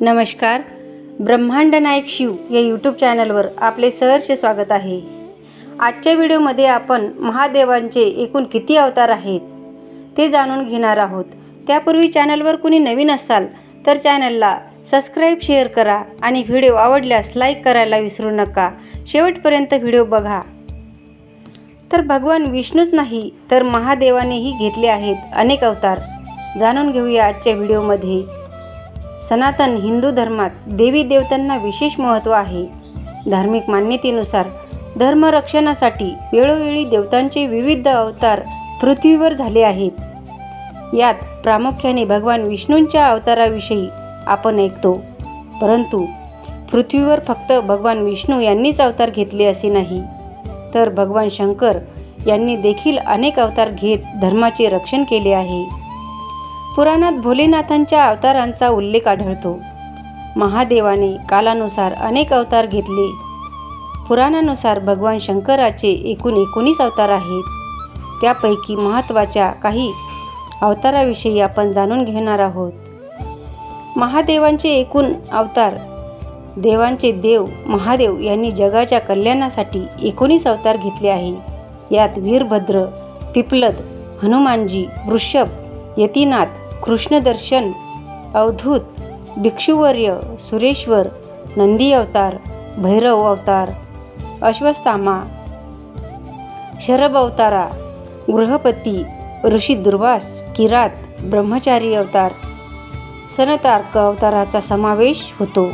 नमस्कार. ब्रह्मांड नायक शिव या यूट्यूब चॅनलवर आपले सहर्ष स्वागत आहे. आजच्या व्हिडिओमध्ये आपण महादेवांचे एकूण किती अवतार आहेत ते जाणून घेणार आहोत. त्यापूर्वी चॅनलवर कुणी नवीन असाल तर चॅनलला सबस्क्राईब शेअर करा आणि व्हिडिओ आवडल्यास लाईक करायला विसरू नका. शेवटपर्यंत व्हिडिओ बघा. तर भगवान विष्णूच नाही तर महादेवानेही घेतले आहेत अनेक अवतार. जाणून घेऊया आजच्या व्हिडिओमध्ये सनातन हिंदू धर्मात देवी देवतांना विशेष महत्त्व आहे. धार्मिक मान्यतेनुसार धर्मरक्षणासाठी वेळोवेळी देवतांचे विविध अवतार पृथ्वीवर झाले आहेत. यात प्रामुख्याने भगवान विष्णूंच्या अवताराविषयी आपण ऐकतो. परंतु पृथ्वीवर फक्त भगवान विष्णू यांनीच अवतार घेतले असे नाही तर भगवान शंकर यांनी देखील अनेक अवतार घेत धर्माचे रक्षण केले आहे. पुराणात भोलेनाथांच्या अवतारांचा उल्लेख आढळतो. महादेवाने कालानुसार अनेक अवतार घेतले. पुराणानुसार भगवान शंकराचे एकूण एकोणीस अवतार आहेत. त्यापैकी महत्त्वाच्या काही अवताराविषयी आपण जाणून घेणार आहोत. महादेवांचे एकूण अवतार देवांचे देव महादेव यांनी जगाच्या कल्याणासाठी एकोणीस अवतार घेतले आहे. यात वीरभद्र पिपलद हनुमानजी वृषभ यतीनाथ कृष्णदर्शन अवधूत भिक्षुवर्य सुरेश्वर नंदी अवतार भैरव अवतार अश्वस्थामा शरभ अवतारा गृहपती ऋषी दुर्वास किरात ब्रह्मचारी अवतार सनतार्क अवताराचा समावेश होतो.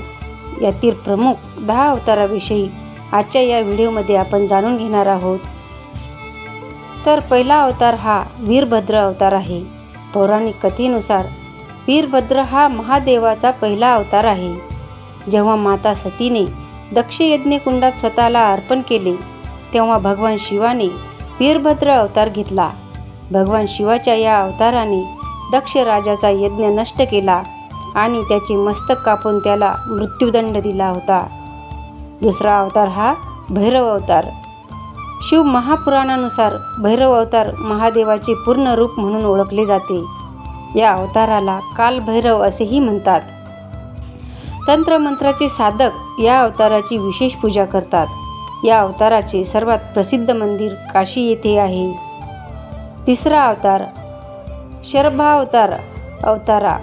यातील प्रमुख दहा अवताराविषयी आजच्या या व्हिडिओमध्ये आपण जाणून घेणार आहोत. तर पहिला अवतार हा वीरभद्र अवतार आहे. पौराणिक कथेनुसार वीरभद्र हा महादेवाचा पहिला अवतार आहे. जेव्हा माता सतीने दक्ष यज्ञकुंडात स्वतःला अर्पण केले तेव्हा भगवान शिवाने वीरभद्र अवतार घेतला. भगवान शिवाच्या या अवताराने दक्ष राजाचा यज्ञ नष्ट केला आणि त्याचे मस्तक कापून त्याला मृत्यूदंड दिला होता. दुसरा अवतार हा भैरव अवतार. शिव महापुराणानुसार भैरव अवतार महादेवाचे पूर्ण रूप म्हणून ओळखले जाते. या अवताराला कालभैरव असेही म्हणतात. तंत्रमंत्राचे साधक या अवताराची विशेष पूजा करतात. या अवताराचे सर्वात प्रसिद्ध मंदिर काशी येथे आहे. तिसरा अवतार शरभावतार अवतारा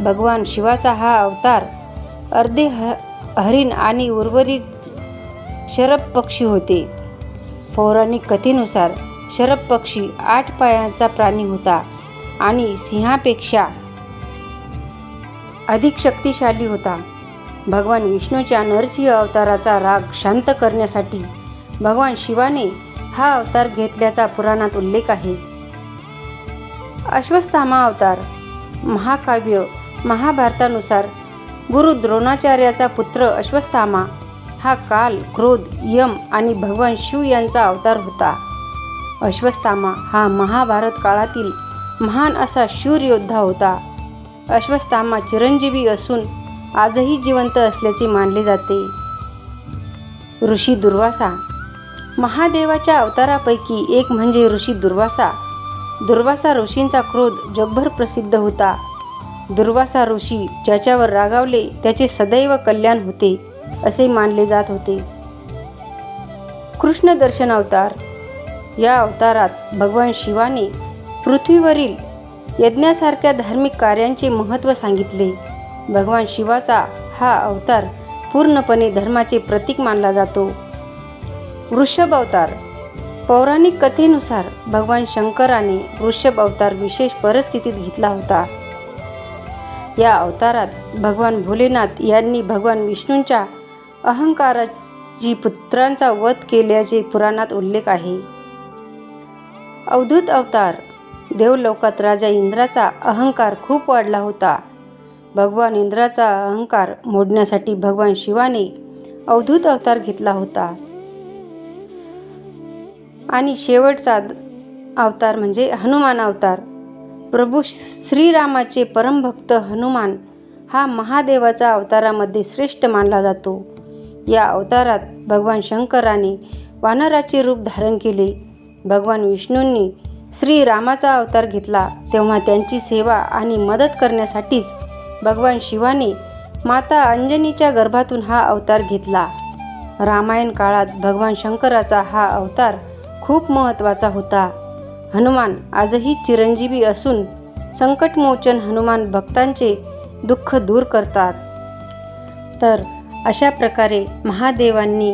भगवान शिवाचा हा अवतार अर्धे ह हरिण आणि उर्वरित शरभ पक्षी होते. पौराणिक कथेनुसार शरभ पक्षी आठ पायांचा प्राणी होता आणि सिंहापेक्षा अधिक शक्तिशाली होता. भगवान विष्णूच्या नरसिंह अवताराचा राग शांत करण्यासाठी भगवान शिवाने हा अवतार घेतल्याचा पुराणात उल्लेख आहे. अश्वस्थामा अवतार महाकाव्य महाभारतानुसार गुरु द्रोणाचार्याचा पुत्र अश्वस्थामा हा काल क्रोध यम आणि भगवान शिव यांचा अवतार होता. अश्वस्थामा हा महाभारत काळातील महान असा शूर योद्धा होता. अश्वस्थामा चिरंजीवी असून आजही जिवंत असल्याचे मानले जाते. ऋषी दुर्वासा. महादेवाच्या अवतारापैकी एक म्हणजे ऋषी दुर्वासा. दुर्वासा ऋषींचा क्रोध जगभर प्रसिद्ध होता. दुर्वासा ऋषी ज्याच्यावर रागावले त्याचे सदैव कल्याण होते. असे मानले जात होते. कृष्ण दर्शन अवतार. या अवतारात भगवान शिवाने पृथ्वीवरील यज्ञासारख्या धार्मिक कार्यांचे महत्त्व सांगितले. भगवान शिवाचा हा अवतार पूर्णपणे धर्माचे प्रतीक मानला जातो. वृषभ अवतार. पौराणिक कथेनुसार भगवान शंकराने वृषभ अवतार विशेष परिस्थितीत घेतला होता. या अवतारात भगवान भोलेनाथ यांनी भगवान विष्णूंच्या अहंकाराची पुत्रांचा वध केल्याचे पुराणात उल्लेख आहे. अवधूत अवतार देवलोकात राजा इंद्राचा अहंकार खूप वाढला होता. भगवान इंद्राचा अहंकार मोडण्यासाठी भगवान शिवाने अवधूत अवतार घेतला होता. आणि शेवटचा अवतार म्हणजे हनुमान अवतार. प्रभू श्रीरामाचे परमभक्त हनुमान हा महादेवाचा अवतारामध्ये श्रेष्ठ मानला जातो. या अवतारात भगवान शंकराने वानराचे रूप धारण केले. भगवान विष्णूंनी श्रीरामाचा अवतार घेतला. तेव्हा त्यांची सेवा आणि मदत करण्यासाठीच भगवान शिवाने माता अंजनीच्या गर्भातून हा अवतार घेतला. रामायण काळात भगवान शंकराचा हा अवतार खूप महत्त्वाचा होता. हनुमान आजही चिरंजीवी असून संकटमोचन हनुमान भक्तांचे दुःख दूर करतात. तर अशा प्रकारे महादेवांनी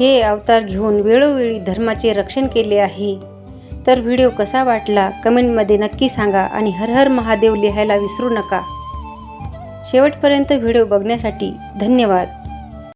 हे अवतार घेऊन वेळोवेळी धर्माचे रक्षण केले आहे. तर व्हिडिओ कसा वाटला कमेंटमध्ये नक्की सांगा आणि हर हर महादेव लिहायला विसरू नका. शेवटपर्यंत व्हिडिओ बघण्यासाठी धन्यवाद.